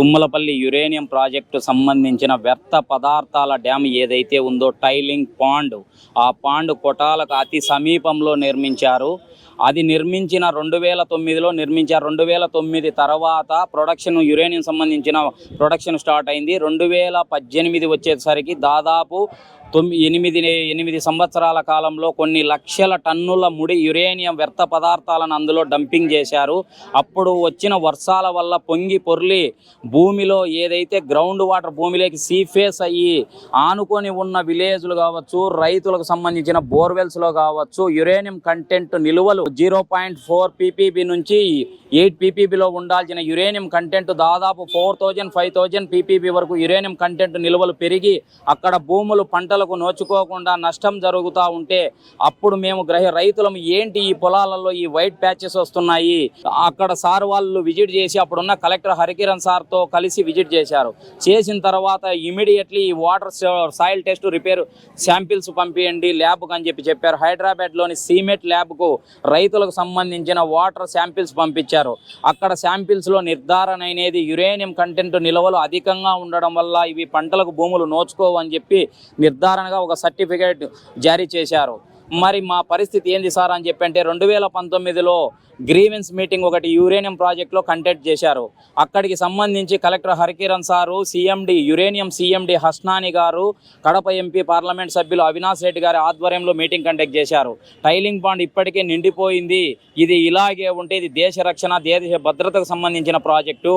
Tummalapalli uranium project సంబంధించిన వ్యర్థ పదార్థాల డ్యామ్ ఏదైతే ఉందో టైలింగ్ పాండ్ ఆ పాండ్ కొటాలకు అతి సమీపంలో నిర్మించారు. అది నిర్మించిన రెండు వేల తొమ్మిదిలో నిర్మించారు. రెండు వేల తొమ్మిది తర్వాత ప్రొడక్షన్ యురేనియం సంబంధించిన ప్రొడక్షన్ స్టార్ట్ అయింది. రెండు వేల పద్దెనిమిది వచ్చేసరికి దాదాపు తొమ్మిది ఎనిమిది ఎనిమిది సంవత్సరాల కాలంలో కొన్ని లక్షల టన్నుల ముడి యురేనియం వ్యర్థ పదార్థాలను అందులో డంపింగ్ చేశారు. అప్పుడు వచ్చిన వర్షాల వల్ల పొంగి పొర్లి భూమిలో ఏదైతే గ్రౌండ్ వాటర్ భూమిలోకి సీఫేస్ అయ్యి ఆనుకొని ఉన్న విలేజ్లు కావచ్చు రైతులకు సంబంధించిన బోర్వెల్స్లో కావచ్చు యురేనియం కంటెంట్ నిలువలు జీరో పాయింట్ ఫోర్ పీపీబీ నుంచి ఎయిట్ పీపీబీలో ఉండాల్సిన యురేనియం కంటెంట్ దాదాపు four thousand five thousand PPB వరకు యురేనియం కంటెంట్ నిలువలు పెరిగి అక్కడ భూములు పంటలకు నోచుకోకుండా నష్టం జరుగుతూ ఉంటే అప్పుడు మేము గ్రహ రైతులం ఏంటి ఈ పొలాలలో ఈ వైట్ ప్యాచెస్ వస్తున్నాయి? అక్కడ సార్ వాళ్ళు విజిట్ చేసి అప్పుడున్న కలెక్టర్ హరికిరణ్ సార్తో కలిసి విజిట్ చేశారు. చేసిన తర్వాత ఇమీడియట్లీ ఈ water soil test repair samples పంపించండి ల్యాబ్కు అని చెప్పి చెప్పారు. హైదరాబాద్లోని సీమెట్ ల్యాబ్కు రైతులకు సంబంధించిన వాటర్ శాంపిల్స్ పంపించారు. అక్కడ శాంపిల్స్లో నిర్ధారణ అనేది యురేనియం కంటెంట్ నిల్వలు అధికంగా ఉండడం వల్ల ఇవి పంటలకు భూములు నోచుకోవని చెప్పి చెప్పి నిర్ధారణగా ఒక సర్టిఫికేట్ జారీ చేశారు. మరి మా పరిస్థితి ఏంది సార్ అని చెప్పి అంటే రెండు వేల పంతొమ్మిదిలో గ్రీవెన్స్ మీటింగ్ ఒకటి యురేనియం ప్రాజెక్ట్లో కండక్ట్ చేశారు. అక్కడికి సంబంధించి collector Harikiran sir CMD uranium CMD Hasnani garu Kadapa MP parliament సభ్యులు అవినాష్ రెడ్డి గారి ఆధ్వర్యంలో మీటింగ్ కండక్ట్ చేశారు. టైలింగ్ బాండ్ ఇప్పటికే నిండిపోయింది. ఇది ఇలాగే ఉంటే ఇది దేశ రక్షణ దేశ భద్రతకు సంబంధించిన ప్రాజెక్టు.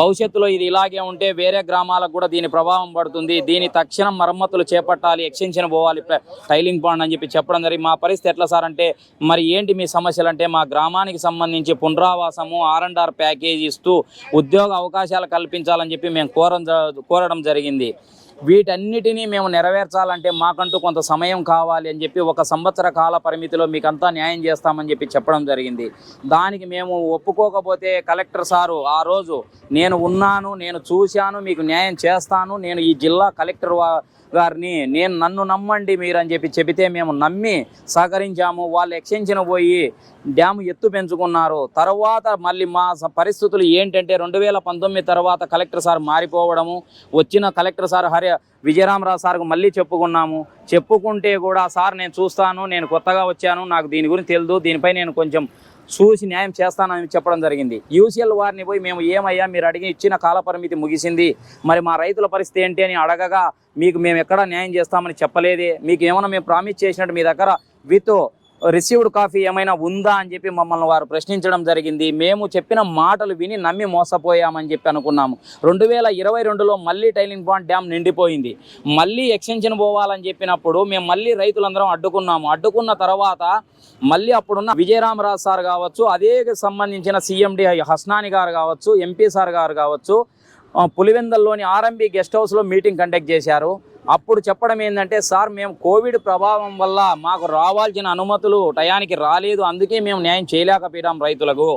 భవిష్యత్తులో ఇది ఇలాగే ఉంటే వేరే గ్రామాలకు కూడా దీని ప్రభావం పడుతుంది. దీని తక్షణం మరమ్మతులు చేపట్టాలి ఎక్స్టెన్షన్ పోవాలి టైలింగ్ బాండ్ అని చెప్పి చెప్పడం జరిగింది. మా పరిస్థితి ఎట్లా సార్ అంటే మరి ఏంటి మీ సమస్యలు అంటే మా గ్రామానికి సంబంధించి పునరావాసము ఆర్ అండ్ ఆర్ ప్యాకేజ్ ఇస్తూ ఉద్యోగ అవకాశాలు కల్పించాలని చెప్పి మేము కోరం జ- కోరడం జరిగింది. వీటన్నిటినీ మేము నెరవేర్చాలంటే మాకంటూ కొంత సమయం కావాలి అని చెప్పి ఒక సంవత్సర కాల పరిమితిలో మీకంతా న్యాయం చేస్తామని చెప్పి చెప్పడం జరిగింది. దానికి మేము ఒప్పుకోకపోతే కలెక్టర్ సారు ఆ రోజు నేను ఉన్నాను నేను చూశాను మీకు న్యాయం చేస్తాను నేను ఈ జిల్లా కలెక్టర్ వా గారిని నేను నన్ను నమ్మండి మీరు అని చెప్పి చెబితే మేము నమ్మి సహకరించాము వాళ్ళు ఎక్స్టెన్షన్ పోయి డ్యామ్ ఎత్తు పెంచుకున్నారు. తర్వాత మళ్ళీ మా పరిస్థితులు ఏంటంటే రెండు వేల పంతొమ్మిది తర్వాత కలెక్టర్ సార్ మారిపోవడము వచ్చిన కలెక్టర్ సార్ హరి విజయరామరావు సార్కు మళ్ళీ చెప్పుకున్నాము. చెప్పుకుంటే కూడా సార్ నేను చూస్తాను నేను కొత్తగా వచ్చాను నాకు దీని గురించి తెలియదు దీనిపై నేను కొంచెం చూసి న్యాయం చేస్తానని చెప్పడం జరిగింది. యూసీఎల్ వారిని పోయి మేము ఏమయ్యా మీరు అడిగి ఇచ్చిన కాలపరిమితి ముగిసింది. మరి మా రైతుల పరిస్థితి ఏంటి అని అడగగా మీకు మేము ఎక్కడ న్యాయం చేస్తామని చెప్పలేదే. మీకు ఏమైనా మేము ప్రామిస్ చేసినట్టు మీ దగ్గర విత్ రిసీవ్డ్ కాఫీ ఏమైనా ఉందా అని చెప్పి మమ్మల్ని వారు ప్రశ్నించడం జరిగింది. మేము చెప్పిన మాటలు విని నమ్మి మోసపోయామని చెప్పి అనుకున్నాము. రెండు వేల ఇరవై రెండులో మళ్ళీ టైలింగ్ పాయింట్ డ్యామ్ నిండిపోయింది. మళ్ళీ ఎక్స్టెన్షన్ పోవాలని చెప్పినప్పుడు మేము మళ్ళీ రైతులందరం అడ్డుకున్నాము. అడ్డుకున్న తర్వాత మళ్ళీ అప్పుడున్న విజయరామరాజు సార్ కావచ్చు అదే సంబంధించిన సీఎండి హస్నాని గారు కావచ్చు ఎంపీ సార్ గారు కావచ్చు పులివెందల్లోని ఆర్ఎంబి గెస్ట్ హౌస్లో మీటింగ్ కండక్ట్ చేశారు. అప్పుడు చెప్పడం ఏంటంటే సార్ మేము కోవిడ్ ప్రభావం వల్ల మాకు రావాల్సిన అనుమతులు టయానికి రాలేదు. అందుకే మేము న్యాయం చేయలేకపోయాం రైతులకు.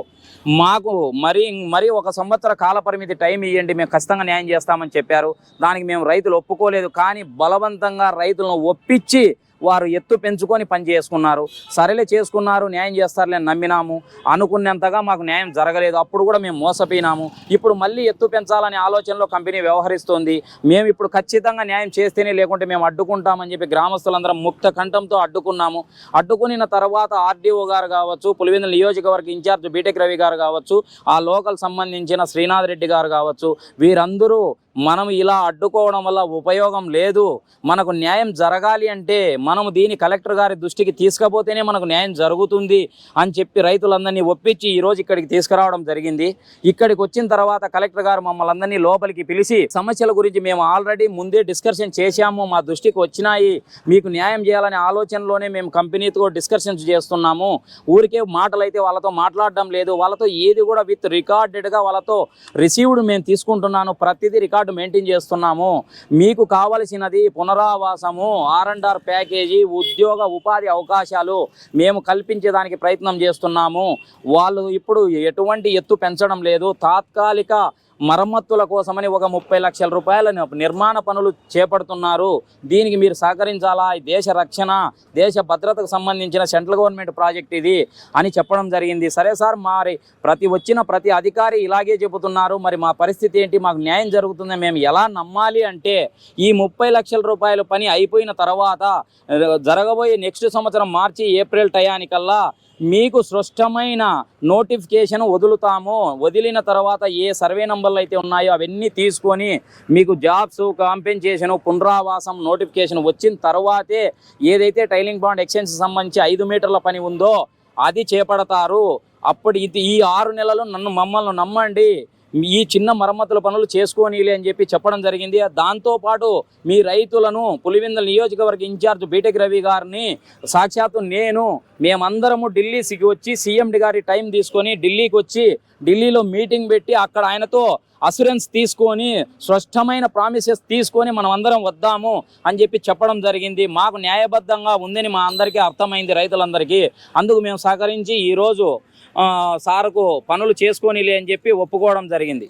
మాకు మరి మరి ఒక సంవత్సర కాల పరిమితి టైం ఇవ్వండి మేము ఖచ్చితంగా న్యాయం చేస్తామని చెప్పారు. దానికి మేము రైతులు ఒప్పుకోలేదు. కానీ బలవంతంగా రైతులను ఒప్పించి వారు ఎత్తు పెంచుకొని పని చేసుకున్నారు. సరేలే చేసుకున్నారు న్యాయం చేస్తారులే నమ్మినాము. అనుకున్నంతగా మాకు న్యాయం జరగలేదు. అప్పుడు కూడా మేము మోసపోయినాము. ఇప్పుడు మళ్ళీ ఎత్తు పెంచాలనే ఆలోచనలో కంపెనీ వ్యవహరిస్తోంది. మేము ఇప్పుడు ఖచ్చితంగా న్యాయం చేస్తేనే లేకుంటే మేము అడ్డుకుంటామని చెప్పి గ్రామస్తులందరం ముక్త కంఠంతో అడ్డుకున్నాము. అడ్డుకున్న తర్వాత ఆర్డీఓ గారు కావచ్చు పులివెందుల నియోజకవర్గ ఇన్ఛార్జ్ బీటెక్ రవి గారు కావచ్చు ఆ లోకల్ సంబంధించిన శ్రీనాథ్ రెడ్డి గారు కావచ్చు వీరందరూ మనం ఇలా అడ్డుకోవడం వల్ల ఉపయోగం లేదు మనకు న్యాయం జరగాలి అంటే మనము దీని కలెక్టర్ గారి దృష్టికి తీసుకపోతేనే మనకు న్యాయం జరుగుతుంది అని చెప్పి రైతులందరినీ ఒప్పించి ఈరోజు ఇక్కడికి తీసుకురావడం జరిగింది. ఇక్కడికి వచ్చిన తర్వాత కలెక్టర్ గారు మమ్మల్ని అందరినీ లోపలికి పిలిచి సమస్యల గురించి మేము ఆల్రెడీ ముందే డిస్కషన్ చేశాము మా దృష్టికి వచ్చినాయి మీకు న్యాయం చేయాలనే ఆలోచనలోనే మేము కంపెనీతో డిస్కషన్స్ చేస్తున్నాము. ఊరికే మాటలు అయితే వాళ్ళతో మాట్లాడడం లేదు వాళ్ళతో ఏది కూడా విత్ రికార్డెడ్గా వాళ్ళతో రిసీవ్డ్ మేము తీసుకుంటున్నాను ప్రతిదీ రికార్డు మెయింటైన్ చేస్తున్నాము. మీకు కావలసినది పునరావాసము ఆర్ అండ్ ఆర్ ప్యాకేజీ ఉద్యోగ ఉపాధి అవకాశాలు మేము కల్పించేదానికి ప్రయత్నం చేస్తున్నాము. వాళ్ళు ఇప్పుడు ఎటువంటి ఎత్తు పెంచడం లేదు. తాత్కాలిక మరమ్మతుల కోసమని ఒక ముప్పై లక్షల రూపాయల నిర్మాణ పనులు చేపడుతున్నారు. దీనికి మీరు సహకరించాలా? ఈ దేశ రక్షణ దేశ భద్రతకు సంబంధించిన సెంట్రల్ గవర్నమెంట్ ప్రాజెక్ట్ ఇది అని చెప్పడం జరిగింది. సరే సార్ మరి ప్రతి వచ్చిన ప్రతి అధికారి ఇలాగే చెబుతున్నారు. మరి మా పరిస్థితి ఏంటి? మాకు న్యాయం జరుగుతుందని మేము ఎలా నమ్మాలి అంటే ఈ ముప్పై లక్షల రూపాయల పని అయిపోయిన తర్వాత జరగబోయే నెక్స్ట్ సంవత్సరం మార్చి ఏప్రిల్ టయానికల్లా మీకు స్పష్టమైన నోటిఫికేషన్ వదులుతాము. వదిలిన తర్వాత ఏ సర్వే నంబర్లు అయితే ఉన్నాయో అవన్నీ తీసుకొని మీకు జాబ్స్ కాంపెన్సేషన్ పునరావాసం నోటిఫికేషన్ వచ్చిన తర్వాతే ఏదైతే టైలింగ్ బాండ్ ఎక్స్చేంజ్ సంబంధించి ఐదు మీటర్ల పని ఉందో అది చేపడతారు. అప్పుడు ఇది ఈ ఆరు నెలలు నన్ను మమ్మల్ని నమ్మండి. ఈ చిన్న మరమ్మతుల పనులు చేసుకోనీలే అని చెప్పి చెప్పడం జరిగింది. దాంతోపాటు మీ రైతులను పులివెందుల నియోజకవర్గ ఇన్ఛార్జ్ బీటెక్ రవి గారిని సాక్షాత్తు నేను మేమందరము ఢిల్లీకి వచ్చి సీఎండి గారి టైం తీసుకొని ఢిల్లీకి వచ్చి ఢిల్లీలో మీటింగ్ పెట్టి అక్కడ ఆయనతో అసూరెన్స్ తీసుకొని స్పష్టమైన ప్రామిసెస్ తీసుకొని మనం అందరం వద్దాము అని చెప్పి చెప్పడం జరిగింది. మాకు న్యాయబద్ధంగా ఉందని మా అందరికీ అర్థమైంది రైతులందరికీ. అందుకు మేము సహకరించి ఈరోజు సార్కు పనులు చేసుకోనిలే అని చెప్పి ఒప్పుకోవడం జరిగింది.